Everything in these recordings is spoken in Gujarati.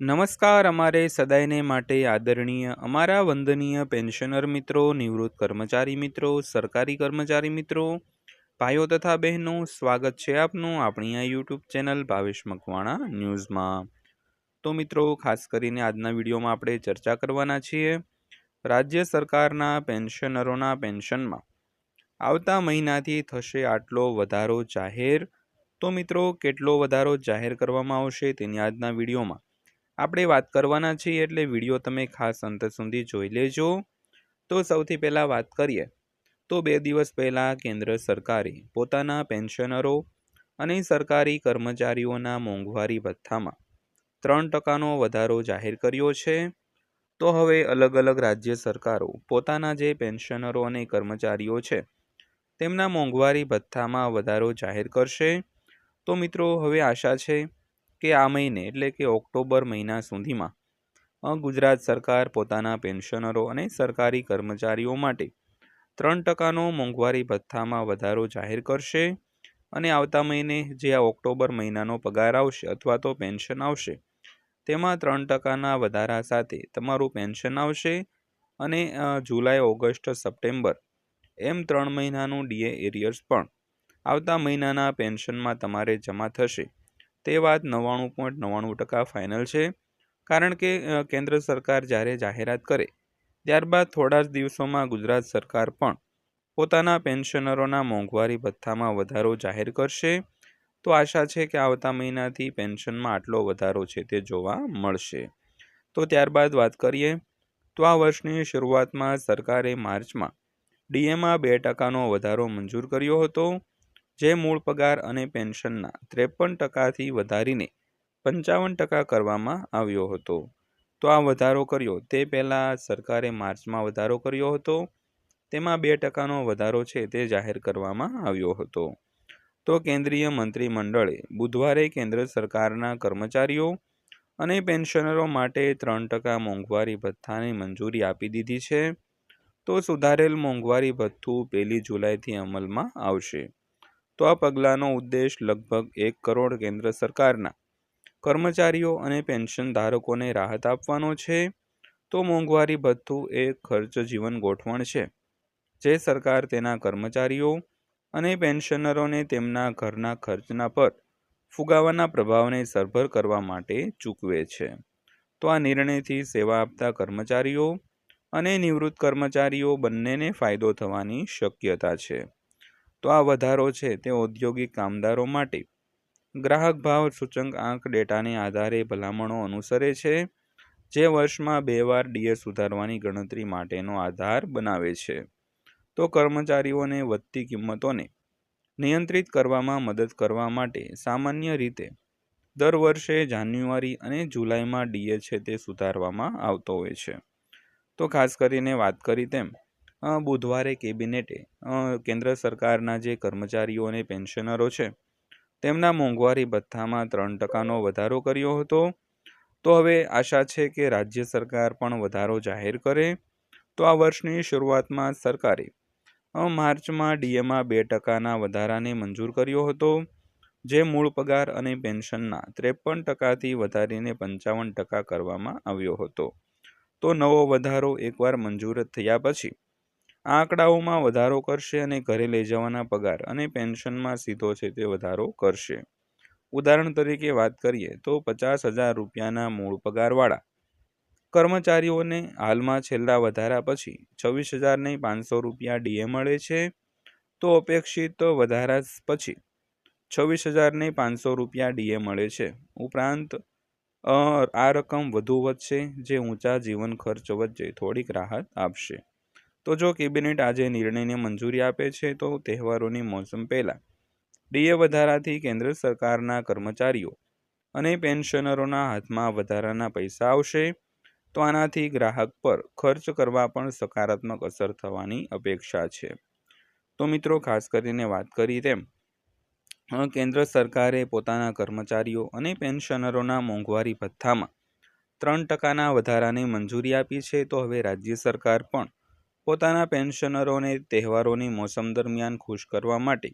નમસ્કાર, અમારે સદાયને માટે આદરણીય, અમારા વંદનીય પેન્શનર મિત્રો, નિવૃત્ત કર્મચારી મિત્રો, સરકારી કર્મચારી મિત્રો, ભાઈઓ તથા બહેનો, સ્વાગત છે આપનું આપણી આ યુટ્યુબ ચેનલ ભાવેશ મકવાણા ન્યૂઝમાં. તો મિત્રો, ખાસ કરીને આજના વિડીયોમાં આપણે ચર્ચા કરવાના છીએ રાજ્ય સરકારના પેન્શનરોના પેન્શનમાં. આવતા મહિનાથી થશે આટલો વધારો જાહેર. તો મિત્રો, કેટલો વધારો જાહેર કરવામાં આવશે તેની આજના વિડીયોમાં આપણે વાત કરવાના છીએ એટલે વીડિયો તમે ખાસ અંત સુધી જોઈ લેજો. તો સૌથી પહેલાં વાત કરીએ. તો બે દિવસ પહેલાં કેન્દ્ર સરકારે પોતાના પેન્શનરો અને સરકારી કર્મચારીઓના મોંઘવારી ભથ્થામાં ત્રણ ટકાનો વધારો જાહેર કર્યો છે. તો હવે અલગ અલગ રાજ્ય સરકારો પોતાના જે પેન્શનરો અને કર્મચારીઓ છે, તેમના મોંઘવારી ભથ્થામાં વધારો જાહેર કરશે. તો મિત્રો, હવે આશા છે કે આ મહિને, એટલે કે ઓક્ટોબર મહિના સુધીમાં ગુજરાત સરકાર પોતાના પેન્શનરો અને સરકારી કર્મચારીઓ માટે ત્રણ ટકાનો મોંઘવારી ભથ્થામાં વધારો જાહેર કરશે અને આવતા મહિને જે આ ઓક્ટોબર મહિનાનો પગાર આવશે અથવા તો પેન્શન આવશે, તેમાં ત્રણ ટકાના વધારા સાથે તમારું પેન્શન આવશે અને જુલાઈ, ઓગસ્ટ, સપ્ટેમ્બર એમ ત્રણ મહિનાનું ડીએ એરિયર્સ પણ આવતા મહિનાના પેન્શનમાં તમારે જમા થશે. તે વાત નવ્વાણું પોઈન્ટ નવ્વાણું ટકા ફાઇનલ છે. કારણ કે કેન્દ્ર સરકાર જ્યારે જાહેરાત કરે, ત્યારબાદ થોડા જ દિવસોમાં ગુજરાત સરકાર પણ પોતાના પેન્શનરોના મોંઘવારી ભથ્થામાં વધારો જાહેર કરશે. તો આશા છે કે આવતા મહિનાથી પેન્શનમાં આટલો વધારો છે તે જોવા મળશે. તો ત્યારબાદ વાત કરીએ, તો આ વર્ષની શરૂઆતમાં સરકારે માર્ચમાં ડીએમાં બે ટકાનો વધારો મંજૂર કર્યો હતો. જે મૂળ પગાર અને પેન્શનના ત્રેપન ટકાથી વધારીને પંચાવન ટકા કરવામાં આવ્યો હતો. તો આ વધારો કર્યો. તે પહેલાં સરકારે માર્ચમાં વધારો કર્યો હતો. તેમાં બે ટકાનો વધારો છે તે જાહેર કરવામાં આવ્યો હતો. તો કેન્દ્રીય મંત્રીમંડળે બુધવારે કેન્દ્ર સરકારના કર્મચારીઓ અને પેન્શનરો માટે ત્રણ ટકા મોંઘવારી ભથ્થાની મંજૂરી આપી દીધી છે. તો સુધારેલ મોંઘવારી ભથ્થું પહેલી જુલાઈથી અમલમાં આવશે. તો આ પગલાંનો ઉદ્દેશ લગભગ એક કરોડ કેન્દ્ર સરકારના કર્મચારીઓ અને પેન્શન ધારકોને રાહત આપવાનો છે. તો મોંઘવારી ભથ્થું એ ખર્ચ જીવન ગોઠવણ છે. જે સરકાર તેના કર્મચારીઓ અને પેન્શનરોને તેમના ઘરના ખર્ચના પર ફુગાવાના પ્રભાવને સરભર કરવા માટે ચૂકવે છે. તો આ નિર્ણયથી સેવા આપતા કર્મચારીઓ અને નિવૃત્ત કર્મચારીઓ બંનેને ફાયદો થવાની શક્યતા છે. તો આ વધારો છે તે ઔદ્યોગિક કામદારો માટે. ગ્રાહક ભાવ સૂચક આંક ડેટાને આધારે ભલામણો અનુસરે છે, જે વર્ષમાં બે વાર ડીએ સુધારવાની ગણતરી માટેનો આધાર બનાવે છે. તો કર્મચારીઓને વધતી કિંમતોને નિયંત્રિત કરવામાં મદદ કરવા માટે સામાન્ય રીતે દર વર્ષે જાન્યુઆરી અને જુલાઈમાં ડીએ છે તે સુધારવામાં આવતો હોય છે. તો ખાસ કરીને વાત કરી તેમ બુધવારે કેબિનેટે કેન્દ્ર સરકારના જે કર્મચારીઓ અને પેન્શનરો છે, તેમના મોંઘવારી ભથ્થામાં ત્રણ ટકાનો વધારો કર્યો હતો. તો હવે આશા છે કે રાજ્ય સરકાર પણ વધારો જાહેર કરે. તો આ વર્ષની શરૂઆતમાં સરકારે માર્ચમાં ડીએમાં બે ટકાના વધારાને મંજૂર કર્યો હતો, જે મૂળ પગાર અને પેન્શનના ત્રેપન ટકાથી વધારીને પંચાવન ટકા કરવામાં આવ્યો હતો. તો નવો વધારો એકવાર મંજૂર થયા પછી આંકડાઓમાં વધારો કરશે અને ઘરે લઈ જવાના પગાર અને પેન્શનમાં સીધો છે તે વધારો કરશે. ઉદાહરણ તરીકે વાત કરીએ તો પચાસ હજાર રૂપિયાના મૂળ પગારવાળા. કર્મચારીઓને હાલમાં છેલ્લા વધારા પછી છવ્વીસ હજાર નહીં પાંચસો રૂપિયા ડીએ મળે છે તો અપેક્ષિત વધારા પછી છવ્વીસ હજાર નહીં પાંચસો રૂપિયા ડીએ મળે છે. ઉપરાંત આ રકમ વધુ વધશે જે ઊંચા જીવન ખર્ચ વચ્ચે થોડીક રાહત આપશે. તો જો કેબિનેટ આજે નિર્ણયને મંજૂરી આપે છે, તો તહેવારોની મોસમ પહેલાં. ડીએ વધારાથી કેન્દ્ર સરકારના કર્મચારીઓ અને પેન્શનરોના હાથમાં વધારાના પૈસા આવશે, તો આનાથી ગ્રાહક પર ખર્ચ કરવા પણ સકારાત્મક અસર થવાની અપેક્ષા છે. તો મિત્રો, ખાસ કરીને વાત કરી તેમ કેન્દ્ર સરકારે પોતાના કર્મચારીઓ અને પેન્શનરોના મોંઘવારી ભથ્થામાં ત્રણ ટકાના વધારાની મંજૂરી આપી છે, તો હવે રાજ્ય સરકાર પણ પોતાના પેન્શનરોને તહેવારોની મોસમ દરમિયાન ખુશ કરવા માટે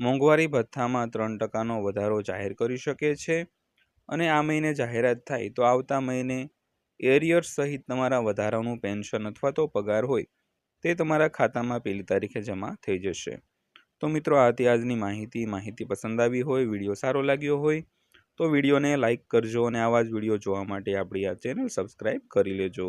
મોંઘવારી ભથ્થામાં ત્રણ ટકાનો વધારો જાહેર કરી શકે છે અને આ મહિને જાહેરાત થાય તો આવતા મહિને એરિયર્સ સહિત તમારા વધારાનું પેન્શન અથવા તો પગાર હોય તે તમારા ખાતામાં પહેલી તારીખે જમા થઈ જશે. તો મિત્રો, આ હતી આજની માહિતી. માહિતી પસંદ આવી હોય, વીડિયો સારો લાગ્યો હોય, તો વિડીયોને લાઇક કરજો અને આવા જ વીડિયો જોવા માટે આપણી આ ચેનલ સબસ્ક્રાઈબ કરી લેજો.